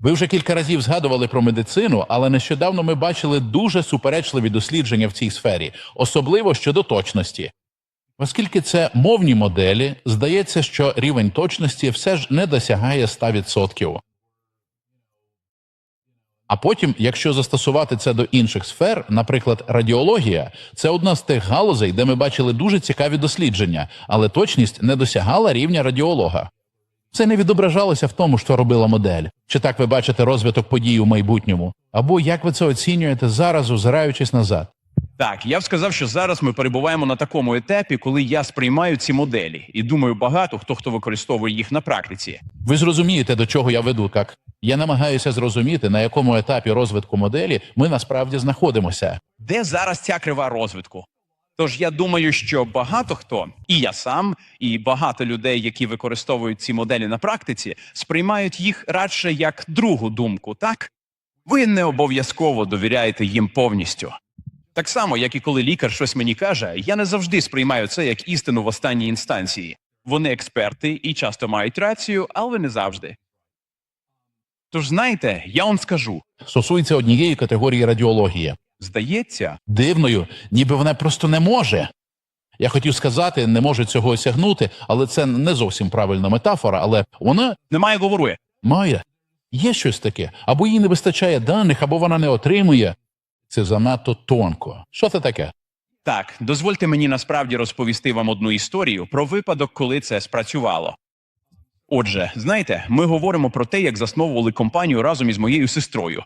Ви вже кілька разів згадували про медицину, але нещодавно ми бачили дуже суперечливі дослідження в цій сфері, особливо щодо точності. Оскільки це мовні моделі, здається, що рівень точності все ж не досягає 100%. А потім, якщо застосувати це до інших сфер, наприклад, радіологія, це одна з тих галузей, де ми бачили дуже цікаві дослідження, але точність не досягала рівня радіолога. Це не відображалося в тому, що робила модель. Чи так ви бачите розвиток подій у майбутньому? Або як ви це оцінюєте зараз, озираючись назад? Так, я б сказав, що зараз ми перебуваємо на такому етапі, коли я сприймаю ці моделі, і думаю, багато хто хто використовує їх на практиці. Ви зрозумієте, до чого я веду, так? Я намагаюся зрозуміти, на якому етапі розвитку моделі ми насправді знаходимося. Де зараз ця крива розвитку? Тож я думаю, що багато хто, і я сам, і багато людей, які використовують ці моделі на практиці, сприймають їх радше як другу думку, так? Ви не обов'язково довіряєте їм повністю. Так само, як і коли лікар щось мені каже, я не завжди сприймаю це як істину в останній інстанції. Вони експерти і часто мають рацію, але не завжди. Тож знаєте, я вам скажу: Стосується однієї категорії радіології. Здається, Дивною, ніби вона просто не може. Я хотів сказати, не може цього осягнути, але це не зовсім правильна метафора, але вона немає говорує. має. Є щось таке, або їй не вистачає даних, або вона не отримує. Це занадто тонко. Що це таке? Так, дозвольте мені насправді розповісти вам одну історію про випадок, коли це спрацювало. Отже, знаєте, ми говоримо про те, як засновували компанію разом із моєю сестрою.